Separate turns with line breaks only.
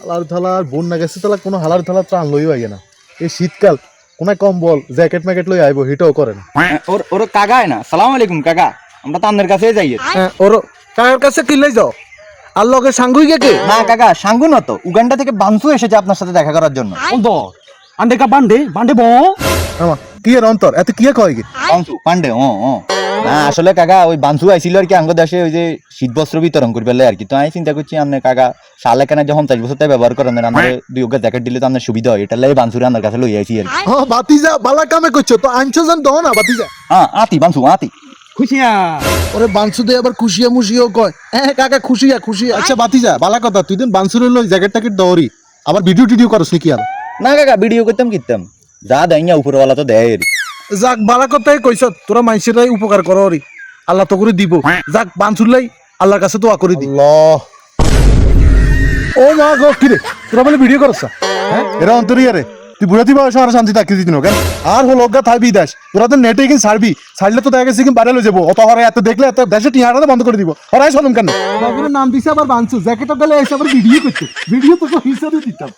হালার থালার বন্যা গেছে তাহলে কোনো হালার থালা ত্রাণ লই আগে না। এই শীতকাল কোন কম্বল জ্যাকেট ম্যাকেট লই আইবো হিটাও করে না।
ওর ওর কাকা না? সালাম আলাইকুম কাকা। আমরা তো তান্দের কাছে যাই।
হ্যাঁ, ওর কাকার কাছে কিনলে যাও? আর লগে সাঙ্গুই কে কে?
না কাকা সাঙ্গু না তো। উগান্ডা থেকে বানসু এসেছে আপনার সাথে দেখা করার জন্য।
অন্তর আন্ডে কা বান্ডে বান্ডে ব
আমা কি এর অন্তর? এত কি কয়
পান্ডে ও ও না আসলে কাকা ওই আইছিল আর কি আঙ্গ দেশে ওই যে শীত বস্ত্র বিতরণ করবে আর কি। তো আমি চিন্তা করছি আপনি কাকা সালে কেন যখন চার বছর তাই ব্যবহার করেন আমার দুই ওকে জ্যাকেট দিলে তো আপনার সুবিধা হয়। এটা বানসুরে আমার কাছে লই আইছি আর কি।
হ্যাঁ বাতিজা বালা কামে করছ? তো আনছো জান দহ না বাতিজা?
হ্যাঁ আতি বানসু আতি।
খুশিয়া।
ওরে বানসু দে আবার খুশিয়া মুশিও কয়। হ্যাঁ কাকা খুশিয়া খুশিয়া। আচ্ছা বাতিজা বালা কথা তুই দিন বানসুরের লই জ্যাকেট ট্যাকেট দৌড়ি আবার ভিডিও টিডিও করছ নাকি আর?
না কাকা ভিডিও করতাম কিতাম। যা দেয় না উপরওয়ালা তো দেয়
যাক বালা কথাই কইছ তোরা মানুষেরাই উপকার করো রে আল্লাহ তো করে দিব। যাক বানসুরলাই আল্লাহর কাছে তো করে দি।
ও মা গো কি রে তোরা বলে ভিডিও করছ এরা অন্তরি আরে তুই বুড়াতি বয়স আর শান্তি থাকতে দিতি কেন আর হলো অজ্ঞা থাকবি দাস তোরা তো নেটে কিন ছাড়বি ছাড়লে তো দেখা গেছে কি বাইরে যাব। অত হরে এত দেখলে এত দেশে টিয়াটা বন্ধ করে দিব। হরাই চলুন কেন? নাম দিছে আবার বানসু জ্যাকেটটা গেলে এসে আবার ভিডিও করছে ভিডিও তো হিসাবে দিতাম